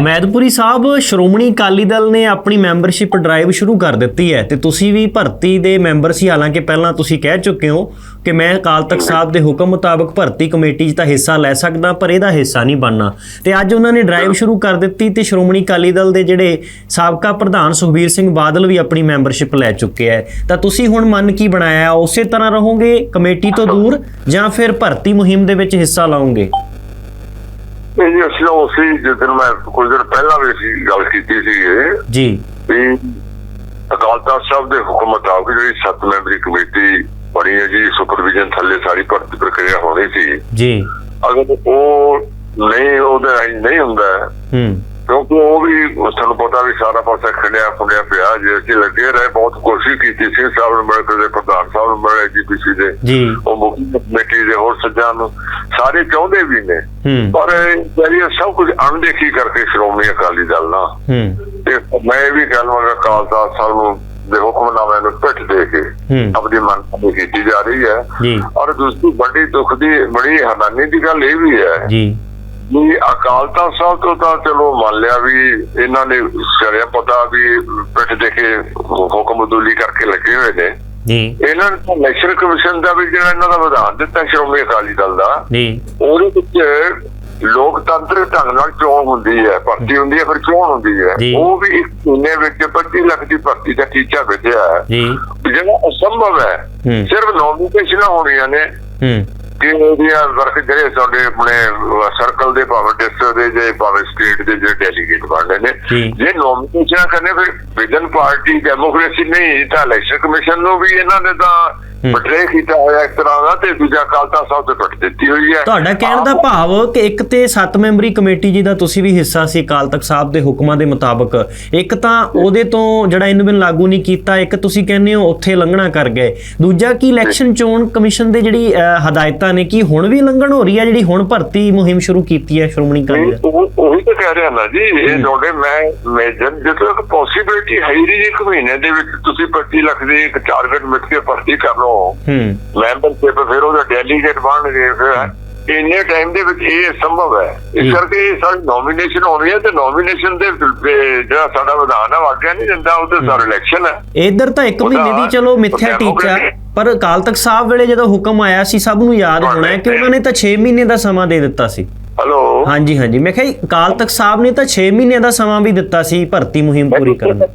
ਅਮੈਦਪੁਰੀ ਸਾਹਿਬ, ਸ਼੍ਰੋਮਣੀ ਅਕਾਲੀ ਦਲ ਨੇ ਆਪਣੀ membership drive ਸ਼ੁਰੂ ਕਰ ਦਿੱਤੀ ਹੈ ਤੇ ਤੁਸੀਂ ਵੀ ਭਰਤੀ ਦੇ ਮੈਂਬਰ ਸੀ। ਹਾਲਾਂਕਿ ਪਹਿਲਾਂ ਤੁਸੀਂ ਕਹਿ ਚੁੱਕੇ ਹੋ ਕਿ ਮੈਂ ਅਕਾਲ ਤਖਤ ਸਾਹਿਬ ਦੇ ਹੁਕਮ ਮੁਤਾਬਕ ਭਰਤੀ ਕਮੇਟੀ 'ਚ ਤਾਂ ਹਿੱਸਾ ਲੈ ਸਕਦਾ, ਪਰ ਇਹਦਾ ਹਿੱਸਾ ਨਹੀਂ ਬਣਨਾ। ਤੇ ਅੱਜ ਉਹਨਾਂ ਨੇ ਡਰਾਈਵ ਸ਼ੁਰੂ ਕਰ ਦਿੱਤੀ ਤੇ ਸ਼੍ਰੋਮਣੀ ਅਕਾਲੀ ਦਲ ਦੇ ਜਿਹੜੇ ਸਾਬਕਾ ਪ੍ਰਧਾਨ ਸੁਖਬੀਰ ਸਿੰਘ ਬਾਦਲ ਵੀ ਆਪਣੀ ਮੈਂਬਰਸ਼ਿਪ ਲੈ ਚੁੱਕੇ ਹੈ। ਤਾਂ ਤੁਸੀਂ ਹੁਣ ਮਨ ਕੀ ਬਣਾਇਆ? ਉਸੇ ਤਰ੍ਹਾਂ ਰਹੋਗੇ ਕਮੇਟੀ ਤੋਂ ਦੂਰ ਜਾਂ ਫਿਰ ਭਰਤੀ ਮੁਹਿੰਮ ਦੇ ਵਿੱਚ ਹਿੱਸਾ ਲਾਓਗੇ? ਜੀ ਅਸੀਂ ਉਸੇ ਜਦੋਂ ਮੈਂ ਕੁਝ ਦਿਨ ਪਹਿਲਾਂ ਵੀ ਅਸੀਂ ਗੱਲ ਕੀਤੀ ਸੀ ਇਹ ਜੀ। ਵੀ ਅਕਾਲ ਤਖਤ ਸਾਹਿਬ ਦੇ ਹੁਕਮ ਮੁਤਾਬਕ ਜਿਹੜੀ ਸੱਤ ਮੈਂਬਰੀ ਕਮੇਟੀ ਬਣੀ ਹੈ ਜੀ ਸੁਪਰਵਿਜ਼ਨ ਥੱਲੇ ਸਾਰੀ ਭਰਤੀ ਪ੍ਰਕਿਰਿਆ ਹੋਣੀ ਸੀ। ਜੀ। ਅਗਰ ਉਹ ਨਹੀਂ ਉਹਦੇ ਰਾਹੀਂ ਨਹੀਂ ਹੁੰਦਾ ਹੂੰ। ਕਿਉਂਕਿ ਉਹ ਵੀ ਤੁਹਾਨੂੰ ਪਤਾ ਵੀ ਸਾਰਾ ਪਾਸਾ ਖੜਿਆ ਫੁੰਡਿਆ ਪਿਆ। ਜੇ ਅਸੀਂ ਲੱਗੇ ਰਹੇ ਬਹੁਤ ਕੋਸ਼ਿਸ਼ ਕੀਤੀ ਸੀ ਸਾਹਿਬ ਨੂੰ ਮਿਲ ਕੇ ਪ੍ਰਧਾਨ ਸਾਹਿਬ ਨੂੰ ਮਿਲੇ ਜੀਪੀਸੀ ਦੇ। ਜੀ। ਉਹ ਮੁੱਖ ਕਮੇਟੀ ਦੇ ਹੋਰ ਸੱਜਾਂ ਨੂੰ। ਸਾਰੇ ਚਾਹੁੰਦੇ ਵੀ ਨੇ। ਪਰ ਜਿਹੜੀ ਸਭ ਕੁਝ ਅਣਦੇਖੀ ਕਰਕੇ ਸ਼੍ਰੋਮਣੀ ਅਕਾਲੀ ਦਲ ਨਾ ਤੇ ਮੈਂ ਵੀ ਕਹਾਂਗਾ ਅਕਾਲ ਤਖਤ ਸਾਹਿਬ ਨੂੰ ਦੇ ਹੁਕਮਨਾਮੇ ਨੂੰ ਪਿੱਠ ਦੇ ਕੇ ਆਪਣੀ ਮੰਗ ਕੀਤੀ ਜਾ ਰਹੀ ਹੈ। ਜੀ। ਔਰ ਦੂਸਰੀ ਵੱਡੀ ਦੁੱਖ ਦੀ ਬੜੀ ਹੈਰਾਨੀ ਦੀ ਗੱਲ ਇਹ ਵੀ ਹੈ ਜੀ। ਵੀ ਅਕਾਲ ਤਖਤ ਸਾਹਿਬ ਤੋਂ ਤਾਂ ਚਲੋ ਮੰਨ ਲਿਆ ਵੀ ਇਹਨਾਂ ਨੇ ਸ਼ਰਿਆ ਪਤਾ ਵੀ ਪਿੱਠ ਦੇ ਕੇ ਹੁਕਮ ਅਦੂਲੀ ਕਰਕੇ ਲੱਗੇ ਹੋਏ ਨੇ। ਜੀ। ਇਹਨਾਂ ਨੇ ਤਾਂ ਇਲੈਕਸ਼ਨ ਕਮਿਸ਼ਨ ਦਾ ਵੀ ਜਿਹੜਾ ਇਹਨਾਂ ਦਾ ਵਿਧਾਨ ਦਿੱਤਾ ਸ਼੍ਰੋਮਣੀ ਅਕਾਲੀ ਦਲ ਦਾ ਜੀ। ਉਹਦੇ ਵਿੱਚ ਲੋਕਤੰਤਰ ਢੰਗ ਨਾਲ ਚੋਣ ਹੁੰਦੀ ਹੈ ਭਰਤੀ ਹੁੰਦੀ ਹੈ ਫਿਰ ਚੋਣ ਹੁੰਦੀ ਹੈ। ਜੀ। ਉਹ ਵੀ ਇੱਕ ਮਹੀਨੇ ਵਿੱਚ 25 ਲੱਖ ਦੀ ਭਰਤੀ ਦਾ ਟੀਚਾ ਵਿੱਢਿਆ ਹੈ। ਜੀ। ਜਿਹੜਾ ਅਸੰਭਵ ਹੈ ਹੂੰ। ਸਿਰਫ ਨੋਮੀਨੇਸ਼ਨਾਂ ਹੋਣੀਆਂ ਨੇ। ਹੂੰ। ਕਿ ਉਹਦੀਆਂ ਵਰਕ ਜਿਹੜੇ ਸਾਡੇ ਆਪਣੇ ਸਰਕਲ ਦੇ ਭਾਵੇਂ ਡਿਸਟ੍ਰਿਕਟ ਦੇ ਜੇ ਭਾਵੇਂ ਸਟੇਟ ਦੇ ਜਿਹੜੇ ਡੈਲੀਗੇਟ ਬਣਨੇ ਨੇ ਜੀ। ਜੇ ਨੋਮੀਨੇਸ਼ਨ ਕਰਨੇ ਫਿਰ ਵਿਜਨ ਪਾਰਟੀ ਡੈਮੋਕ੍ਰੇਸੀ ਨਹੀਂ ਤਾਂ ਇਲੈਕਸ਼ਨ ਕਮਿਸ਼ਨ ਨੂੰ ਵੀ ਇਹਨਾਂ ਨੇ ਤਾਂ ਬਟਰੇ ਕੀਤਾ ਹੋਇਆ ਇੱਕ ਤਰ੍ਹਾਂ ਦਾ ਤੇ ਦੂਜਾ ਕਾਲਤਾ ਸਾਹਿਬ ਤੇ ਪਟ ਦਿੱਤੀ ਹੋਈ ਹੈ। ਤੁਹਾਡਾ ਕਹਿਣ ਦਾ ਭਾਵ ਕਿ ਇੱਕ ਤੇ 7 ਮੈਂਬਰੀ ਕਮੇਟੀ ਜਿਹਦਾ ਤੁਸੀਂ ਵੀ ਹਿੱਸਾ ਸੀ ਅਕਾਲ ਤਖਤ ਸਾਹਿਬ ਦੇ ਹੁਕਮਾਂ ਦੇ ਮੁਤਾਬਕ। ਇੱਕ ਤਾਂ ਉਹਦੇ ਤੋਂ ਜਿਹੜਾ ਇਹਨੂੰ ਬਿਨ ਲਾਗੂ ਨਹੀਂ ਕੀਤਾ ਇੱਕ ਤੁਸੀਂ ਕਹਿੰਦੇ ਹੋ ਉੱਥੇ ਲੰਘਣਾ ਕਰ ਗਏ। ਦੂਜਾ ਕੀ ਇਲੈਕਸ਼ਨ ਚੋਣ ਕਮਿਸ਼ਨ ਦੇ ਜਿਹੜੀ ਹਦਾਇਤਾਂ ਨੇ ਕੀ ਹੁਣ ਵੀ ਲੰਘਣ ਹੋ ਰਹੀ ਹੈ ਜਿਹੜੀ ਹੁਣ ਭਰਤੀ ਮੁਹਿੰਮ ਸ਼ੁਰੂ ਕੀਤੀ ਹੈ ਸ਼੍ਰੋਮਣੀ ਅਕਾਲੀ ਦਲ? ਉਹ- ਕਹਿ ਰਿਹਾ ਨਾ ਜੀ ਇਹ ਤੁਹਾਡੇ ਮੈਂ ਮੇਜਰ ਜਦੋਂ ਇੱਕ ਪੋਸਿਬਿਲਿਟੀ ਹੈ ਹੀ ਨਹੀਂ ਇੱਕ ਮਹੀਨੇ ਦੇ ਵਿੱਚ ਤੁਸੀਂ 25 ਲੱਖ ਦੀ ਇੱਕ ਟਾਰਗੇਟ ਮਿਟ ਕੇ ਭਰਤੀ ਕਰ ਲਓ। ਹੂੰ। ਮੈਂਬਰਸ਼ਿਪ ਫਿਰ ਉਹਦਾ ਡੈਲੀਗੇਟ ਬਣਨਗੇ ਫਿਰ ਇੰਨੇ ਟਾਈਮ ਦੇ ਵਿੱਚ ਇਹ ਸੰਭਵ ਹੈ। ਜੀ। ਇਸ ਕਰਕੇ ਇਹ ਸਾਡੀ ਨੋਮੀਨੇਸ਼ਨ ਹੋਣੀ ਹੈ ਤੇ ਨੋਮੀਨੇਸ਼ਨ ਦੇ ਜਿਹੜਾ ਸਾਡਾ ਵਿਧਾਨ ਹੈ ਵਾਕਿਆ ਨਹੀਂ ਦਿੰਦਾ ਉਹਦੇ ਸਾਰ ਇਲੈਕਸ਼ਨ ਹੈ। ਇਧਰ ਤਾਂ ਇੱਕ ਮਹੀਨੇ ਦੀ ਚਲੋ ਮਿੱਥਿਆ ਟੀਚਾ ਪਰ ਅਕਾਲ ਤਖਤ ਸਾਹਿਬ ਵੇਲੇ ਜਦੋਂ ਹੁਕਮ ਆਇਆ ਸੀ ਸਭ ਨੂੰ ਯਾਦ ਹੋਣਾ ਹੈ ਕਿ ਉਹਨਾਂ ਨੇ ਤਾਂ 6 ਮਹੀਨੇ ਦਾ ਸਮਾਂ ਦੇ ਦਿੱਤਾ ਸੀ। ਹਲੋ ਹਾਂਜੀ ਹਾਂਜੀ। ਮੈਂ ਕਿਹਾ ਜੀ, ਅਕਾਲ ਤਖਤ ਸਾਹਿਬ ਨੇ ਤਾਂ 6 ਮਹੀਨੇ ਦਾ ਸਮਾਂ ਵੀ ਦਿੱਤਾ ਸੀ ਭਰਤੀ ਮੁਹਿੰਮ ਪੂਰੀ ਕਰਨ। ਦਾ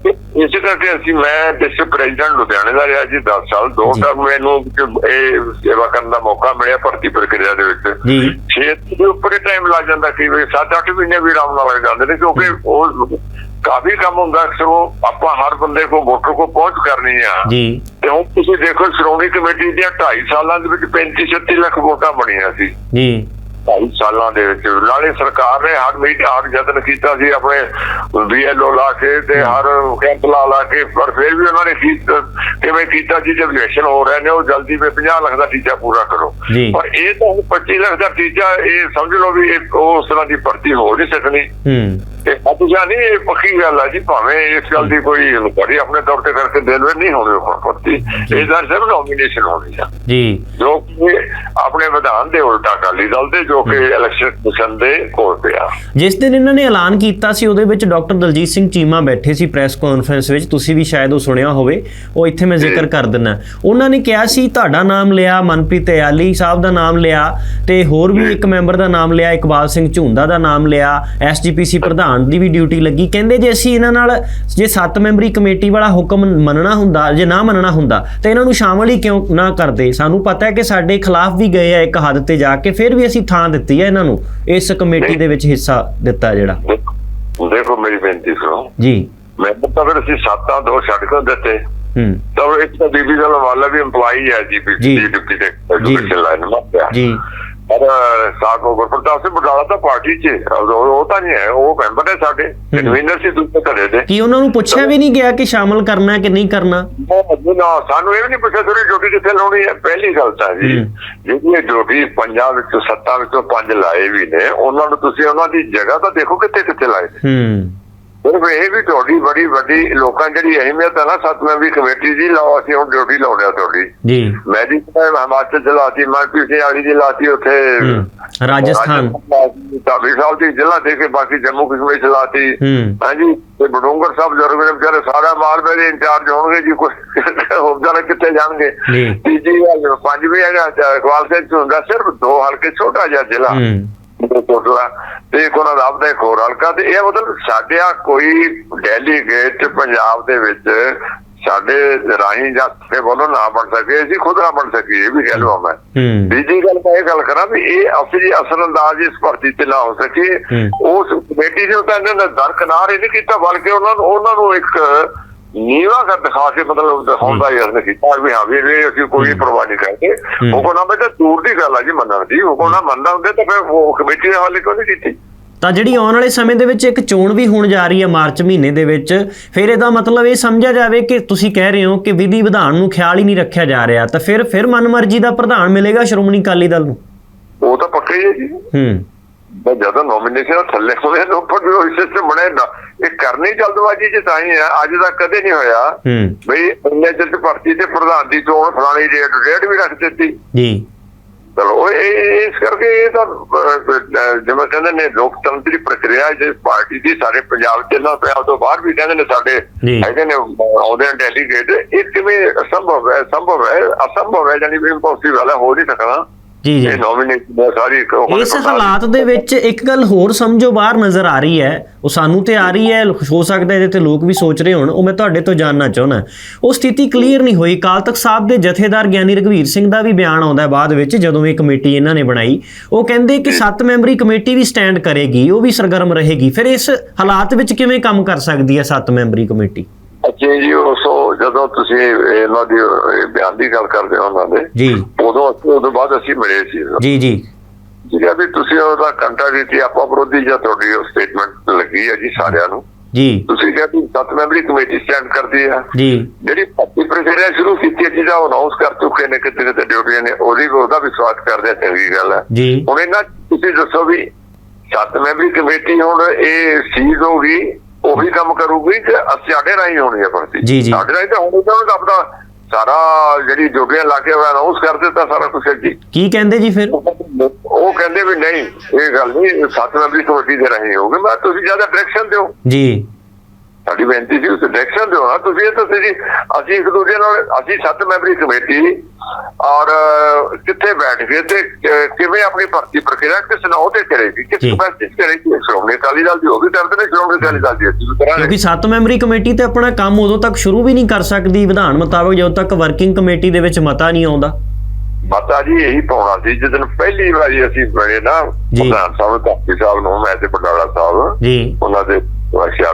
ਇਸੇ ਕਰਕੇ ਅਸੀਂ ਮੈਂ ਡਿਸਟ੍ਰਿਕਟ ਪ੍ਰੈਜ਼ੀਡੈਂਟ ਲੁਧਿਆਣੇ ਦਾ ਰਿਹਾ ਜੀ 10 ਸਾਲ। ਦੋ ਜੀ। ਟਰਮ ਮੈਨੂੰ ਇਹ ਸੇਵਾ ਕਰਨ ਦਾ ਮੌਕਾ ਮਿਲਿਆ ਭਰਤੀ ਪ੍ਰਕਿਰਿਆ ਦੇ ਵਿੱਚ। ਜੀ। ਛੇ ਦੇ ਉੱਪਰ ਟਾਈਮ ਲੱਗ ਜਾਂਦਾ ਵਾਰੀ 7-8 ਮਹੀਨੇ ਵੀ ਆਰਾਮ ਨਾਲ ਲੱਗ ਜਾਂਦੇ ਨੇ ਕਿਉਂਕਿ ਉਹ ਕਾਫੀ ਕੰਮ ਹੁੰਦਾ ਉਹ ਆਪਾਂ ਹਰ ਬੰਦੇ ਕੋ ਵੋਟਰ ਕੋ ਪਹੁੰਚ ਕਰਨੀ ਆ। ਜੀ। ਤੇ ਹੁਣ ਤੁਸੀਂ ਦੇਖੋ ਸ਼੍ਰੋਮਣੀ ਕਮੇਟੀ ਦੀਆਂ 2.5 ਸਾਲਾਂ ਦੇ ਵਿੱਚ 35-36 ਲੱਖ ਵੋਟਾਂ ਬਣੀਆਂ ਸੀ। ਜੀ। 2.5 ਸਾਲਾਂ ਦੇ ਵਿੱਚ। ਨਾਲੇ ਸਰਕਾਰ ਨੇ ਹਰ ਮੀਟ ਹਰ ਯਤਨ ਕੀਤਾ ਸੀ ਆਪਣੇ ਬੀਐਲਓ ਲਾ ਕੇ ਤੇ ਹਰ ਕੈਂਪ ਲਾ ਲਾ ਕੇ ਪਰ ਫਿਰ ਵੀ ਉਹਨਾਂ ਨੇ ਕੀ- ਕਿਵੇਂ ਕੀਤਾ ਜੀ ਜਦ ਇਲੈਕਸ਼ਨ ਹੋ ਰਹੇ ਨੇ ਉਹ ਜਲਦੀ ਵਿੱਚ 50 ਲੱਖ ਦਾ ਟੀਚਾ ਪੂਰਾ ਕਰੋ। ਪਰ ਇਹ ਤਾਂ ਹੁਣ 25 ਲੱਖ ਦਾ ਟੀਚਾ ਇਹ ਸਮਝ ਲਓ ਵੀ ਇਹ ਉਸ ਤਰ੍ਹਾਂ ਦੀ ਭਰਤੀ ਹੋ ਨਹੀਂ ਸਕਣੀ ਹੂੰ। ਤੇ ਅਤਜਾ ਨਹੀਂ ਇਹ ਪੱਕੀ ਗੱਲ ਹੈ ਜੀ ਭਾਵੇਂ ਇਸ ਗੱਲ ਦੀ ਕੋਈ ਇਨਕੁਆਰੀ ਆਪਣੇ ਤੌਰ ਤੇ ਕਰਕੇ ਦੇਲਵੇ ਨਹੀਂ ਹੋਣੀ ਭਰਤੀ ਇਹ ਤਾਂ ਸਿਰਫ ਨੋਮੀਨੇਸ਼ਨ ਹੋਣੀ ਆ। ਜੀ। ਜੋ ਕਿ ਆਪਣੇ ਵਿਧਾਨ ਦੇ ਉਲਟਾ ਅਕਾਲੀ ਦਲ ਦੇ ਜੋ ਕਿ ਇਲੈਕਸ਼ਨ ਕਮਿਸ਼ਨ ਦੇ ਕੋਲ ਪਿਆ। ਜਿਸ ਦਿਨ ਇਹਨਾਂ ਨੇ ਐਲਾਨ ਕੀਤਾ ਸੀ ਉਹਦੇ ਵਿੱਚ ਡਾਕਟਰ ਦਲਜੀਤ ਸਿੰਘ ਚੀਮਾ ਬੈਠੇ ਸੀ ਪ੍ਰੈਸ ਕਾਨਫਰੰਸ ਵਿੱਚ। ਤੁਸੀਂ ਵੀ ਸ਼ਾਇਦ ਉਹ ਸੁਣਿਆ ਹੋਵੇ। ਉਹ ਇੱਥੇ ਮੈਂ ਜ਼ਿਕਰ ਕਰ ਦਿੰਨਾ ਉਹਨਾਂ ਨੇ ਕਿਹਾ ਸੀ ਤੁਹਾਡਾ ਨਾਮ ਲਿਆ ਮਨਪ੍ਰੀਤ ਇਆਲੀ ਸਾਹਿਬ ਦਾ ਨਾਮ ਲਿਆ ਤੇ ਹੋਰ ਵੀ ਇੱਕ ਮੈਂਬਰ ਦਾ ਨਾਮ ਲਿਆ ਇਕਬਾਲ ਸਿੰਘ ਝੁੰਦਾ ਦਾ ਨਾਮ ਲਿਆ ਐਸਜੀਪੀਸੀ ਪ੍ਰਧਾਨ ਦੀ ਵੀ ਡਿਊਟੀ ਲੱਗੀ। ਕਹਿੰਦੇ ਜੇ ਅਸੀਂ ਇਹਨਾਂ ਨਾਲ ਜੇ 7 ਮੈਂਬਰੀ ਕਮੇਟੀ ਵਾਲਾ ਹੁਕਮ ਮੰਨਣਾ ਹੁੰਦਾ ਜੇ ਨਾ ਮੰਨਣਾ ਹੁੰਦਾ ਤਾਂ ਇਹਨਾਂ ਨੂੰ ਸ਼ਾਮਲ ਹੀ ਕਿਉਂ ਨਾ ਕਰਦੇ? ਸਾਨੂੰ ਪਤਾ ਹੈ ਕਿ ਸਾਡੇ ਖਿਲਾਫ ਵੀ ਗਏ ਆ ਇੱਕ ਹੱਦ ਤੇ ਜਾ ਕੇ ਫਿਰ ਵੀ ਅਸੀਂ ਥਾਂ ਦਿੱਤੀ ਹੈ ਇਹਨਾਂ ਨੂੰ। ਇਸ ਕਮੇਟੀ ਦੇ ਵਿੱਚ ਹਿੱਸਾ ਦਿੱਤਾ ਜਿਹੜਾ। ਦੇਖੋ- ਮੇਰੀ ਬੇਨਤੀ ਸੁਣੋ। ਜੀ। ਮੈਂ ਤਾਂ ਫਿਰ ਅਸੀਂ ਸੱਤਾਂ ਦੋ ਛੱਡ ਕੇ ਦਿੱਤੇ? ਹੂੰ। ਤਾਂ ਇੱਕ ਤਾਂ ਬੀਬੀ ਦਾ ਵਾਲਾ ਵੀ EMPLOYE ਹੈ ਜੀ ਜੀ। ਜੀ ਡਿਪਟੀ ਮਾ ਜੀ। ਪਰ ਸਾਕੋ ਗੁਰਪ੍ਰਤਾਪ ਸਿੰਘ ਬਟਾਲਾ ਤਾਂ ਪਾਰਟੀ 'ਚ। ਉਹ ਉਹ ਤਾਂ ਨਹੀਂ ਹੈ। ਉਹ ਮੈਂਬਰ ਹੈ ਸਾਡੇ। ਕਨਵੀਨਰ ਸੀ ਦੂਜੇ ਘਰੇ ਦੇ। ਕੀ ਉਹਨਾਂ ਨੂੰ ਪੁੱਛਿਆ ਵੀ ਨਹੀਂ ਗਿਆ ਕਿ ਸ਼ਾਮਲ ਕਰਨਾ ਹੈ ਕਿ ਨਹੀਂ ਕਰਨਾ? ਨਾ ਸਾਨੂੰ ਇਹ ਵੀ ਨਹੀਂ ਪੁੱਛਿਆ ਤੁਹਾਡੀ ਡਿਊਟੀ ਕਿੱਥੇ ਲਾਉਣੀ ਹੈ? ਪਹਿਲੀ ਗੱਲ ਤਾਂ ਜੀ। ਜਿਹੜੀ ਡਿਊਟੀ ਪੰਜਾਬ ਵਿੱਚੋਂ ਸੱਤਾਂ ਵਿੱਚੋਂ ਪੰਜ ਲਾਏ ਵੀ ਨੇ ਉਹਨਾਂ ਨੂੰ ਤੁਸੀਂ ਉਹਨਾਂ ਦੀ ਜਗ੍ਹਾ ਤਾਂ ਦੇਖੋ ਕਿੱਥੇ ਕਿੱਥੇ ਲਾਏ ਨੇ। ਹੂੰ। ਵੀ ਇਹ ਵੀ ਤੁਹਾਡੀ ਬੜੀ ਵੱਡੀ ਲੋਕਾਂ ਜਿਹੜੀ ਅਹਿਮੀਅਤ ਹੈ ਨਾ ਸੱਤ ਮੈਂਬਰੀ ਕਮੇਟੀ ਦੀ ਲਾਓ ਅਸੀਂ ਹੁਣ ਡਿਊਟੀ ਲਾਉਣੇ ਆ ਤੁਹਾਡੀ। ਜੀ। ਮੈਂ ਜੀ ਹਿਮਾਚਲ ਚ ਲਾਤੀ ਮੈਂ ਕਿਸੇ ਵਾਲੀ ਦੀ ਲਾਤੀ ਉੱਥੇ ਰਾਜਸਥਾਨ। ਧਾਮੀ ਸਾਹਿਬ ਦੀ ਜ਼ਿਲ੍ਹਾ ਦੇ ਕੇ ਬਾਕੀ ਜੰਮੂ ਕਸ਼ਮੀਰ ਚ ਲਾਤੀ। ਹਾਂਜੀ ਤੇ ਬਡੂੰਗਰ ਸਾਹਿਬ ਜਰਗ ਦੇ ਵਿਚਾਰੇ ਸਾਰਾ ਮਾਲ ਮੇਰੇ ਇੰਚਾਰਜ ਹੋਣਗੇ ਜੀ ਕੋਈ ਜਾਣੇ ਕਿੱਥੇ ਜਾਣਗੇ? ਜੀ। ਤੀਜੀ ਗੱਲ ਪੰਜਵੀਂ ਹੈਗਾ ਇਕਬਾਲ ਸਿੰਘ ਹੁੰਦਾ ਸਿਰਫ ਦੋ ਹਲਕੇ ਛੋਟਾ ਜਿਹਾ ਜ਼ਿਲ੍ਹਾ। ਕੋਟਲਾ ਤੇ ਇੱਕ ਉਹਨਾਂ ਦਾ ਆਪਦਾ ਇੱਕ ਹੋਰ ਹਲਕਾ ਤੇ ਇਹ ਮਤਲਬ ਸਾਡਿਆ ਕੋਈ ਡੈਲੀਗੇਟ ਪੰਜਾਬ ਦੇ ਵਿੱਚ ਸਾਡੇ ਰਾਹੀਂ ਜਾਂ ਤੇ ਬੋਲੋ ਨਾ ਬਣ ਸਕੇ ਅਸੀਂ ਖੁਦ ਨਾ ਬਣ ਸਕੀਏ ਇਹ ਵੀ ਕਹਿ ਲਵਾਂ ਮੈਂ ਹੂੰ ਦੂਜੀ ਗੱਲ ਮੈਂ ਇਹ ਗੱਲ ਕਰਾਂ ਵੀ ਇਹ ਅਸੀਂ ਅਸਰ ਅੰਦਾਜ਼ ਇਸ ਭਰਤੀ ਤੇ ਨਾ ਹੋ ਸਕੇ। ਉਸ ਕਮੇਟੀ ਨੇ ਤਾਂ ਇਹਨਾਂ ਨੇ ਦਰਕਨਾਰ ਹੀ ਨਹੀਂ ਕੀਤਾ ਬਲਕਿ ਉਹਨਾਂ ਨੂੰ ਉਹਨਾਂ ਨੂੰ ਇੱਕ ਨੀਵਾ ਕਰ ਦਿਖਾ ਕੇ ਮਤਲਬ ਦਿਖਾਉਣ ਦਾ ਯਤਨ ਕੀਤਾ ਵੀ ਹਾਂ ਵੀ ਇਹ ਅਸੀਂ ਕੋਈ ਪਰਵਾਹ ਨਹੀਂ ਕਰਦੇ। ਉਹ ਕੋਨਾ ਬੇਟਾ ਦੂਰ ਦੀ ਗੱਲ ਆ ਜੀ ਮੰਨਣ ਦੀ ਉਹ ਕੋਨਾ ਮੰਨਦਾ ਹੁੰਦੇ ਤਾਂ ਫਿਰ ਉਹ ਕਮੇਟੀ ਦੇ ਹਵਾਲੇ ਕਿਉਂ ਨਹੀਂ ਕੀਤੀ? ਤਾਂ ਜਿਹੜੀ ਆਉਣ ਵਾਲੇ ਸਮੇਂ ਦੇ ਵਿੱਚ ਇੱਕ ਚੋਣ ਵੀ ਹੋਣ ਜਾ ਰਹੀ ਹੈ ਮਾਰਚ ਮਹੀਨੇ ਦੇ ਵਿੱਚ ਫਿਰ ਇਹਦਾ ਮਤਲਬ ਇਹ ਸਮਝਿਆ ਜਾਵੇ ਕਿ ਤੁਸੀਂ ਕਹਿ ਰਹੇ ਹੋ ਕਿ ਵਿਧੀ ਵਿਧਾਨ ਨੂੰ ਖਿਆਲ ਹੀ ਨਹੀਂ ਰੱਖਿਆ ਜਾ ਰਿਹਾ ਤਾਂ ਫਿਰ ਫਿਰ ਮਨਮਰਜ਼ੀ ਦਾ ਪ੍ਰਧਾਨ ਮਿਲੇਗਾ ਸ਼੍ਰੋਮਣੀ ਅਕਾਲੀ ਦਲ ਨੂੰ? ਉਹ ਤਾਂ ਪੱਕਾ ਹੀ ਹੈ ਜੀ। ਹੂੰ। ਜਦੋਂ ਨੋਮੀਨੇਸ਼ਨ ਥੱਲੇ ਹੋਏ ਨੇ ਉੱਪਰ ਵੀ ਉਹ ਬਣੇ ਨਾ। ਇਹ ਕਰਨੀ ਜਲਦਬਾਜ਼ੀ ਚ ਤਾਂ ਹੀ ਹੈ ਅੱਜ ਤੱਕ ਕਦੇ ਨਹੀਂ ਹੋਇਆ। ਬਈ ਚਿਰ ਚ ਭਰਤੀ ਤੇ ਪ੍ਰਧਾਨ ਦੀ ਚੋਣ ਫਲਾਣੀ ਡੇਟ ਡੇਟ ਵੀ ਰੱਖ ਦਿੱਤੀ। ਜੀ। ਚਲੋ ਇਹ- ਇਸ ਕਰਕੇ ਇਹ ਤਾਂ ਜਿਵੇਂ ਕਹਿੰਦੇ ਨੇ ਲੋਕਤੰਤਰੀ ਪ੍ਰਕਿਰਿਆ ਜੇ ਪਾਰਟੀ ਦੀ ਸਾਰੇ ਪੰਜਾਬ ਚ ਨਾ ਪਿਆ ਤੋਂ ਬਾਹਰ ਵੀ ਕਹਿੰਦੇ ਨੇ ਸਾਡੇ। ਹੈਗੇ ਨੇ ਆਉਂਦੇ ਨੇ ਡੈਲੀਗੇਟ। ਇਹ ਕਿਵੇਂ ਸੰਭਵ ਹੈ ਸੰਭਵ ਹੈ ਅਸੰਭਵ ਹੈ ਜਾਨੀ ਵੀ ਇੰਪੋਸੀਬਲ ਹੈ ਹੋ ਨਹੀਂ ਸਕਦਾ ਜੀ ਜੀ। ਇਹ ਨੋਮੀਨੇਸ਼ਨ ਸਾਰੀ ਇੱਕ ਹੋਣੇ ਇਸ ਹਾਲਾਤ ਦੇ ਵਿੱਚ ਇੱਕ ਗੱਲ ਹੋਰ ਸਮਝੋ ਬਾਹਰ ਨਜ਼ਰ ਆ ਰਹੀ ਹੈ। ਉਹ ਸਾਨੂੰ ਤੇ ਆ ਰਹੀ ਹੈ ਹੋ ਸਕਦਾ ਇਹਦੇ ਤੇ ਲੋਕ ਵੀ ਸੋਚ ਰਹੇ ਹੋਣ। ਉਹ ਮੈਂ ਤੁਹਾਡੇ ਤੋਂ ਜਾਨਣਾ ਚਾਹੁੰਦਾ। ਉਹ ਸਥਿਤੀ ਕਲੀਅਰ ਨਹੀਂ ਹੋਈ। ਕਾਲ ਤਖਤ ਸਾਹਿਬ ਦੇ ਜਥੇਦਾਰ ਗਿਆਨੀ ਰਘਵੀਰ ਸਿੰਘ ਦਾ ਵੀ ਬਿਆਨ ਆਉਂਦਾ ਬਾਅਦ ਵਿੱਚ ਜਦੋਂ ਇਹ ਕਮੇਟੀ ਇਹਨਾਂ ਨੇ ਬਣਾਈ। ਉਹ ਕਹਿੰਦੇ ਕਿ ਸੱਤ ਮੈਂਬਰੀ ਕਮੇਟੀ ਵੀ ਸਟੈਂਡ ਕਰੇਗੀ ਉਹ ਵੀ ਸਰਗਰਮ ਰਹੇਗੀ। ਫਿਰ ਇਸ ਹਾਲਾਤ ਵਿੱਚ ਕਿਵੇਂ ਕੰਮ ਕਰ ਸਕਦੀ ਹੈ ਸੱਤ ਮੈਂਬਰੀ ਕਮੇਟੀ? ਅੱਛਾ ਜੀ ਉਸੋ ਜਦੋਂ ਤੁਸੀਂ ਇਹਨਾਂ ਦੀ ਬਿਆਨ ਦੀ ਗੱਲ ਕਰਦੇ ਹੋ ਉਹਨਾਂ ਦੇ ਜੀ। ਉਦੋਂ ਉਦੋਂ ਬਾਅਦ ਅਸੀਂ ਮਿਲੇ ਸੀ ਜੀ ਜੀ। ਜਿਹੜਾ ਵੀ ਤੁਸੀਂ ਉਹਦਾ ਕੰਟਾ ਦਿੱਤੀ ਆਪਾਂ ਵਿਰੋਧੀ ਜਾਂ ਤੁਹਾਡੀ ਉਹ ਸਟੇਟਮੈਂਟ ਲੱਗੀ ਹੈ ਜੀ ਸਾਰਿਆਂ ਨੂੰ। ਜੀ। ਤੁਸੀਂ ਕਿਹਾ ਵੀ ਸੱਤ ਮੈਂਬਰੀ ਕਮੇਟੀ ਸਟੈਂਡ ਕਰਦੀ ਹੈ। ਜੀ। ਜਿਹੜੀ ਭਰਤੀ ਪ੍ਰਕਿਰਿਆ ਸ਼ੁਰੂ ਕੀਤੀ ਜਿਹਦਾ ਉਹ ਅਨਾਉਂਸ ਕਰ ਚੁੱਕੇ ਨੇ ਕਿਤੇ ਕਿਤੇ ਡਿਊਟੀਆਂ ਨੇ ਉਹਦੀ ਉਹਦਾ ਵੀ ਸਵਾਗਤ ਕਰਦੇ ਹਾਂ ਚੰਗੀ ਗੱਲ ਹੈ। ਜੀ। ਹੁਣ ਇਹਨਾਂ ਤੁਸੀਂ ਦੱਸੋ ਵੀ ਸੱਤ ਮੈਂਬਰੀ ਕਮੇਟੀ ਹੁਣ ਇਹ ਸੀਜ਼ ਹੋ ਗਈ ਉਹੀ ਕੰਮ ਕਰੂਗੀ ਕਿ ਸਾਡੇ ਰਾਹੀਂ ਹੋਣੀ ਹੈ ਭਰਤੀ ਜੀ, ਜੀ। ਸਾਡੇ ਰਾਹੀਂ ਤਾਂ ਹੁਣ ਦਾ ਆਪਣਾ ਸਾਰਾ ਜਿਹੜੀ ਡਿਊਟੀਆਂ ਲਾ ਕੇ ਅਨਾਉਂਸ ਕਰ ਦਿੱਤਾ ਸਾਰਾ ਕੁਝ ਜੀ। ਕੀ ਕਹਿੰਦੇ ਜੀ ਫਿਰ? ਉਹ ਕਹਿੰਦੇ ਵੀ ਨਹੀਂ ਇਹ ਗੱਲ ਨਹੀਂ ਸੱਤ ਮੈਂਬਰੀ ਕਮੇਟੀ ਦੇ ਰਾਹੀਂ ਹੋਊਗੀ। ਮੈਂ ਤੁਸੀਂ ਜ਼ਿਆਦਾ ਡਾਇਰੈਕਸ਼ਨ ਦਿਓ। ਜੀ। ਸਾਡੀ ਬੇਨਤੀ ਸੀ ਤੁਸੀਂ ਡਾਇਰੈਕਸ਼ਨ ਦਿਓ ਨਾ ਤੁਸੀਂ ਇਹ ਤਾਂ ਜੀ ਅਸੀਂ ਇੱਕ ਦੂਜੇ ਨਾਲ ਅਸੀਂ ਸੱਤ ਮੈਂਬਰੀ ਕਮੇਟੀ ਔਰ ਕਿੱਥੇ ਬੈਠ ਕੇ ਤੇ ਕਿਵੇਂ ਆਪਣੀ ਭਰਤੀ ਪ੍ਰਕਿਰਿਆ ਕਿਸ ਨਾਲ ਉਹਦੇ ਕਰੇਗੀ ਕਿਸ। ਕਪੈਸਿਟੀ ਕਰੇਗੀ ਸ਼੍ਰੋਮਣੀ ਅਕਾਲੀ ਦਲ ਦੀ ਹੋਗੀ ਕਰਦੇ ਨੇ ਸ਼੍ਰੋਮਣੀ ਅਕਾਲੀ ਦਲ ਦੀ ਅਸੀਂ ਵੀ ਕਰਾਂਗੇ। ਕਿਉਂਕਿ ਸੱਤ ਮੈਂਬਰੀ ਕਮੇਟੀ ਤੇ ਆਪਣਾ ਕੰਮ ਉਦੋਂ ਤੱਕ ਸ਼ੁਰੂ ਵੀ ਨਹੀਂ ਕਰ ਸਕਦੀ ਵਿਧਾਨ ਮੁਤਾਬਕ ਜਦੋਂ ਤੱਕ ਵਰਕਿੰਗ ਕਮੇਟੀ ਦੇ ਵਿੱਚ ਮਤਾ ਨਹੀਂ ਆਉਂਦਾ। ਮਾਤਾ ਜੀ ਇਹੀ ਪਾਉਣਾ ਸੀ ਜਿਸ ਦਿਨ ਪਹਿਲੀ ਵਾਰੀ ਅਸੀਂ ਬਣੇ ਨਾ। ਪ੍ਰਧਾਨ ਸਾਹਿਬ ਕਾਪੀ ਸਾਹਿਬ ਨੂੰ ਮੈਂ ਤੇ ਪਟਾਲਾ ਸਾਹਿਬ। ਜੀ। ਉਹਨਾਂ ਦੇ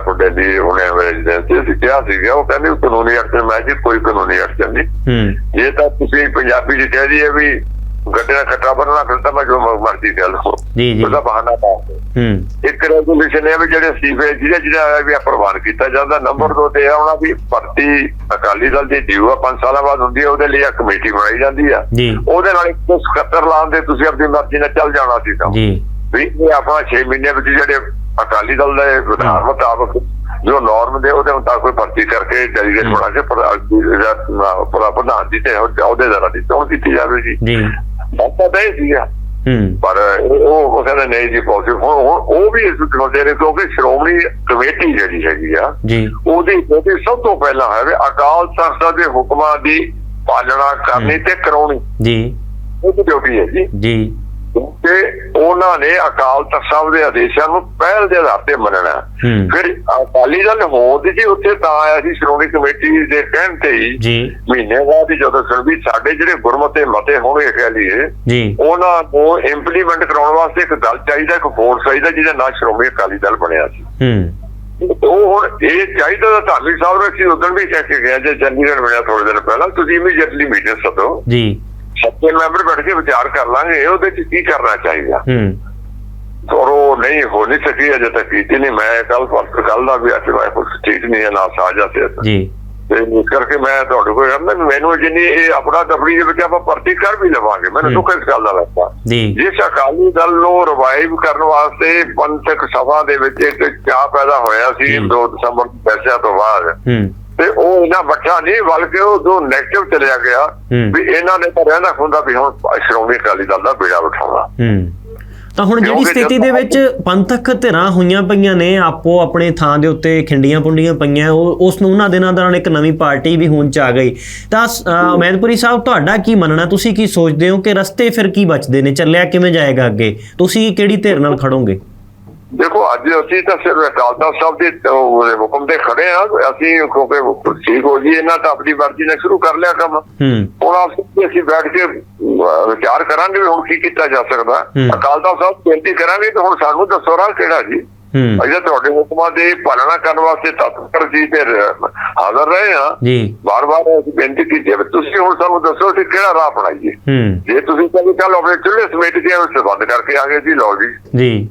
ਹੁਸ਼ਿਆਰਪੁਰ ਦਿੱਲੀ ਹੁਣੇ ਰੈਜ਼ੀਡੈਂਸੀ ਅਸੀਂ ਕਿਹਾ ਸੀਗਾ ਉਹ ਕਹਿੰਦੇ ਕਾਨੂੰਨੀ ਅੜਚਨ ਮੈਂ ਜੀ ਕੋਈ ਕਾਨੂੰਨੀ ਅੜਚਨ ਨਹੀਂ। ਹੂੰ। ਜੇ ਤਾਂ ਤੁਸੀਂ ਪੰਜਾਬੀ ਚ ਕਹਿ ਦਈਏ ਵੀ ਗੱਡੇ ਦਾ ਖੱਟਾ ਫਿਰ ਤਾਂ ਮੈਂ ਜੋ ਮਰਜ਼ੀ ਕਰ ਲਓ ਜੀ, ਜੀ। ਉਹਦਾ ਬਹਾਨਾ ਪਾ। ਹੂੰ। ਇੱਕ ਰੈਗੂਲੇਸ਼ਨ ਇਹ ਵੀ ਜਿਹੜੇ ਸੀਫੇ ਜਿਹਦੇ ਜਿਹੜਾ ਵੀ ਪ੍ਰਵਾਨ ਕੀਤਾ ਜਾਂਦਾ ਨੰਬਰ 2 ਤੇ ਆਉਣਾ ਵੀ ਭਰਤੀ ਅਕਾਲੀ ਦਲ ਦੀ ਡਿਊ ਆ 5 ਸਾਲਾਂ ਬਾਅਦ ਹੁੰਦੀ ਹੈ ਉਹਦੇ ਲਈ ਇੱਕ ਕਮੇਟੀ ਬਣਾਈ ਜਾਂਦੀ ਆ। ਉਹਦੇ ਨਾਲ ਇੱਕ ਸਕੱਤਰ ਲਾਉਣ ਦੇ ਤੁਸੀਂ ਆਪਣੀ ਮਰਜ਼ੀ ਨਾਲ ਚੱਲ ਜਾਣਾ ਸੀ ਤਾਂ ਜੀ। ਵੀ ਇਹ ਆਪਣਾ 6 ਮਹੀਨੇ ਵਿੱਚ ਜਿਹੜੇ ਅਕਾਲੀ ਦਲ ਦੇ ਵਿਧਾਨ ਮੁਤਾਬਕ ਜੋ ਨਾਰਮ ਦੇ ਉਹਦੇ ਮੁਤਾਬਕ ਕੋਈ ਭਰਤੀ ਕਰਕੇ ਡੈਲੀਗੇਟ ਬਣਾ ਕੇ ਪ੍ਰਧਾਨ ਦੀ ਤੇ ਉਹਦੇ ਜ਼ਰਾ ਦੀ ਚੋਣ ਕੀਤੀ ਜਾਵੇ ਜੀ। ਜੀ। ਬਾਤਾਂ ਤਾਂ ਇਹ ਸੀਗਾ। ਪਰ ਉਹ ਉਹ ਕਹਿੰਦੇ ਨਹੀਂ ਜੀ ਹੁਣ ਉਹ ਵੀ ਇਸ ਚੁਣੌਤੀ ਨੇ ਕਿਉਂਕਿ ਸ਼੍ਰੋਮਣੀ ਕਮੇਟੀ ਜਿਹੜੀ ਹੈਗੀ ਆ ਜੀ। ਉਹਦੀ ਉਹਦੀ ਸਭ ਤੋਂ ਪਹਿਲਾਂ ਹੈ ਵੀ ਅਕਾਲ ਤਖਤ ਦੇ ਹੁਕਮਾਂ ਦੀ ਪਾਲਣਾ ਕਰਨੀ ਤੇ ਕਰਾਉਣੀ। ਜੀ। ਉਹਦੀ ਡਿਊਟੀ ਹੈ ਜੀ। ਜੀ। ਤੇ ਉਹਨਾਂ ਨੇ ਅਕਾਲ ਤਖਤ ਸਾਹਿਬ ਦੇ ਆਦੇਸ਼ਾਂ ਨੂੰ ਪਹਿਲ ਦੇ ਆਧਾਰ ਤੇ ਮੰਨਣਾ ਫਿਰ ਅਕਾਲੀ ਦਲ ਹੋਂਦ ਸੀ ਉੱਥੇ ਤਾਂ ਆਇਆ ਸੀ ਸ਼੍ਰੋਮਣੀ ਕਮੇਟੀ ਦੇ ਕਹਿਣ ਤੇ ਹੀ। ਜੀ। ਮਹੀਨੇ ਬਾਅਦ ਜਦੋਂ ਵੀ ਸਾਡੇ ਜਿਹੜੇ ਗੁਰਮਤੇ ਮਤੇ ਹੋਣਗੇ ਕਹਿ ਲਈਏ ਜੀ। ਉਹਨਾਂ ਨੂੰ ਇੰਪਲੀਮੈਂਟ ਕਰਾਉਣ ਵਾਸਤੇ ਇੱਕ ਦਲ ਚਾਹੀਦਾ ਇੱਕ ਫੋਰਸ ਚਾਹੀਦਾ ਜਿਹਦਾ ਨਾਂ ਸ਼੍ਰੋਮਣੀ ਅਕਾਲੀ ਦਲ ਬਣਿਆ ਸੀ। ਹੂੰ। ਉਹ ਹੁਣ ਇਹ ਚਾਹੀਦਾ ਤਾਂ ਧਾਰਮਿਕ ਸਾਹਿਬ ਨੂੰ ਅਸੀਂ ਉਦੋਂ ਵੀ ਕਹਿ ਕੇ ਗਏ ਜੇ ਚੰਡੀਗੜ੍ਹ ਬਣਿਆ ਥੋੜੇ ਦਿਨ ਪਹਿਲਾਂ ਤੁਸੀਂ ਇਮੀਡੀਏਟਲੀ ਮੀਟਿੰਗ ਸੱਦੋ। ਜੀ। ਸੱਤੇ ਮੈਂਬਰ ਬੈਠ ਕੇ ਵਿਚਾਰ ਕਰ ਲਾਂਗੇ ਉਹਦੇ ਚ ਕੀ ਕਰਨਾ ਚਾਹੀਦਾ? ਹੂੰ। ਔਰ ਉਹ ਨਹੀਂ ਹੋ ਨਹੀਂ ਸਕੀ ਅਜੇ ਤੱਕ ਕੀਤੀ ਨਹੀਂ। ਮੈਂ ਕੱਲ ਪਰਸੋਂ ਕੱਲ ਦਾ ਵੀ ਅੱਜ ਮੈਂ ਕੁਝ ਠੀਕ ਨਹੀਂ ਹੈ ਨਾ ਸਾਜਾ ਤੇ ਜੀ। ਤੇ ਇਸ ਕਰਕੇ ਮੈਂ ਤੁਹਾਡੇ ਕੋਲ ਕਹਿੰਦਾ ਮੈਨੂੰ ਜਿੰਨੀ ਇਹ ਆਪਣਾ ਤਫਰੀ ਦੇ ਵਿੱਚ ਆਪਾਂ ਭਰਤੀ ਕਰ ਵੀ ਲਵਾਂਗੇ ਮੈਨੂੰ ਦੁੱਖ ਇਸ ਗੱਲ ਦਾ ਲੱਗਦਾ। ਜੀ। ਜਿਸ ਅਕਾਲੀ ਦਲ ਨੂੰ ਰਿਵਾਈਵ ਕਰਨ ਵਾਸਤੇ ਪੰਥਕ ਸਭਾ ਦੇ ਵਿੱਚ ਇੱਕ ਚਾਹ ਪੈਦਾ ਹੋਇਆ ਸੀ ਹੂੰ। 2 ਦਸੰਬਰ ਨੂੰ ਫੈਸਲਿਆਂ ਤੋਂ ਬਾਅਦ। ਹੂੰ। ਤੇ ਉਹ ਇਹਨਾਂ ਬੱਚਾ ਨਹੀਂ ਬਲਕਿ ਉਹ ਦੋ ਨੈਗੇਟਿਵ ਚਲਿਆ ਗਿਆ। ਵੀ ਇਹਨਾਂ ਨੇ ਤਾਂ ਰਹਿਣਾ ਹੁੰਦਾ ਵੀ ਹੁਣ ਸ਼੍ਰੋਮਣੀ ਅਕਾਲੀ ਦਲ ਦਾ ਬੇੜਾ ਉਠਾਉਣਾ। ਹੂੰ। ਤਾਂ ਹੁਣ ਜਿਹੜੀ ਸਥਿਤੀ ਦੇ ਵਿੱਚ ਪੰਥਕ ਧਿਰਾਂ ਹੋਈਆਂ ਪਈਆਂ ਨੇ ਆਪੋ ਆਪਣੇ ਥਾਂ ਦੇ ਉੱਤੇ ਖਿੰਡੀਆਂ ਪੁੰਡੀਆਂ ਪਈਆਂ ਉਹ ਉਸ ਨੂੰ ਉਹਨਾਂ ਦਿਨਾਂ ਦੌਰਾਨ ਇੱਕ ਨਵੀਂ ਪਾਰਟੀ ਵੀ ਹੋਣ ਚ ਆ ਗਈ। ਤਾਂ ਮੈਨਪੁਰੀ ਸਾਹਿਬ ਤੁਹਾਡਾ ਕੀ ਮੰਨਣਾ? ਤੁਸੀਂ ਕੀ ਸੋਚਦੇ ਹੋ ਕਿ ਰਸਤੇ ਫਿਰ ਕੀ ਬਚਦੇ ਨੇ? ਚੱਲਿਆ ਕਿਵੇਂ ਜਾਏਗਾ ਅੱਗੇ? ਤੁਸੀਂ ਕਿਹੜੀ ਧਿਰ ਨਾਲ ਖੜੋਗੇ? ਦੇਖੋ ਅੱਜ ਅਸੀਂ ਤਾਂ ਸਿਰਫ ਅਕਾਲ ਤਖਤ ਸਾਹਿਬ ਦੇ ਹੁਕਮ ਤੇ ਖੜੇ ਆ ਅਸੀਂ ਕਿਉਂਕਿ ਠੀਕ ਹੋ ਜੀ ਇਹਨਾਂ ਤਾਂ ਆਪਣੀ ਮਰਜ਼ੀ ਨਾਲ ਸ਼ੁਰੂ ਕਰ ਲਿਆ ਕੰਮ। ਹੁਣ ਅਸੀਂ ਬੈਠ ਕੇ ਵਿਚਾਰ ਕਰਾਂਗੇ ਵੀ ਹੁਣ ਕੀ ਕੀਤਾ ਜਾ ਸਕਦਾ। ਹੂੰ। ਅਕਾਲ ਤਖਤ ਸਾਹਿਬ ਬੇਨਤੀ ਕਰਾਂਗੇ ਤੇ ਹੁਣ ਸਾਨੂੰ ਦੱਸੋ ਰਾਹ ਕਿਹੜਾ ਜੀ। ਅਜੇ ਤੁਹਾਡੇ ਹੁਕਮਾਂ ਦੇ ਪਾਲਣਾ ਕਰਨ ਵਾਸਤੇ ਤਤਪਰ ਜੀ ਤੇ ਹਾਜ਼ਰ ਰਹੇ ਆ ਜੀ। ਬਾਰ-ਬਾਰ ਅਸੀਂ ਬੇਨਤੀ ਕੀਤੀ ਹੈ ਵੀ ਤੁਸੀਂ ਹੁਣ ਸਾਨੂੰ ਦੱਸੋ ਕਿ ਕਿਹੜਾ ਰਾਹ ਅਪਣਾਈਏ। ਜੇ ਤੁਸੀਂ ਕਹਿੰਦੇ ਚੱਲ ਆਪਣੇ ਚੁੱਲ੍ਹੇ ਸਮੇਟ ਕੇ ਉਸ ਬੰਦ ਕਰਕੇ ਆ ਗਏ ਜੀ ਲਓ ਜੀ। ਜੀ।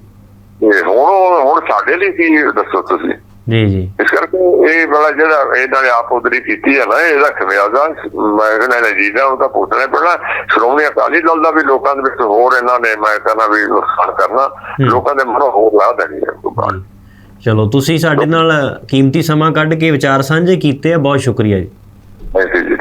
ਤੇ ਹੁਣ ਹੁਣ ਸਾਡੇ ਲਈ ਕੀ ਦੱਸੋ ਤੁਸੀਂ? ਜੀ ਜੀ। ਇਸ ਕਰਕੇ ਇਹ ਬੜਾ ਜਿਹੜਾ ਇਹਨਾਂ ਨੇ ਆਪ ਉਦਰੀ ਕੀਤੀ ਹੈ ਨਾ ਇਹਦਾ ਖਮਿਆਜ਼ਾ ਮੈਂ ਕਹਿੰਦਾ ਨੇ ਜੀ ਦਾ ਉਹਦਾ ਪੁੱਛਣਾ ਪੈਣਾ ਸ਼੍ਰੋਮਣੀ ਅਕਾਲੀ ਦਲ ਦਾ ਵੀ ਲੋਕਾਂ ਦੇ ਵਿੱਚ ਹੋਰ ਇਹਨਾਂ ਨੇ ਮੈਂ ਕਹਿੰਦਾ ਵੀ ਨੁਕਸਾਨ ਕਰਨਾ। ਲੋਕਾਂ ਦੇ ਮਨੋਂ ਹੋਰ ਲਾ ਦੇਣੀ ਹੈ। ਚਲੋ ਤੁਸੀਂ ਸਾਡੇ ਨਾਲ ਕੀਮਤੀ ਸਮਾਂ ਕੱਢ ਕੇ ਵਿਚਾਰ ਸਾਂਝੇ ਕੀਤੇ ਆ। ਬਹੁਤ ਸ਼ੁਕਰੀਆ ਜੀ। ਜੀ।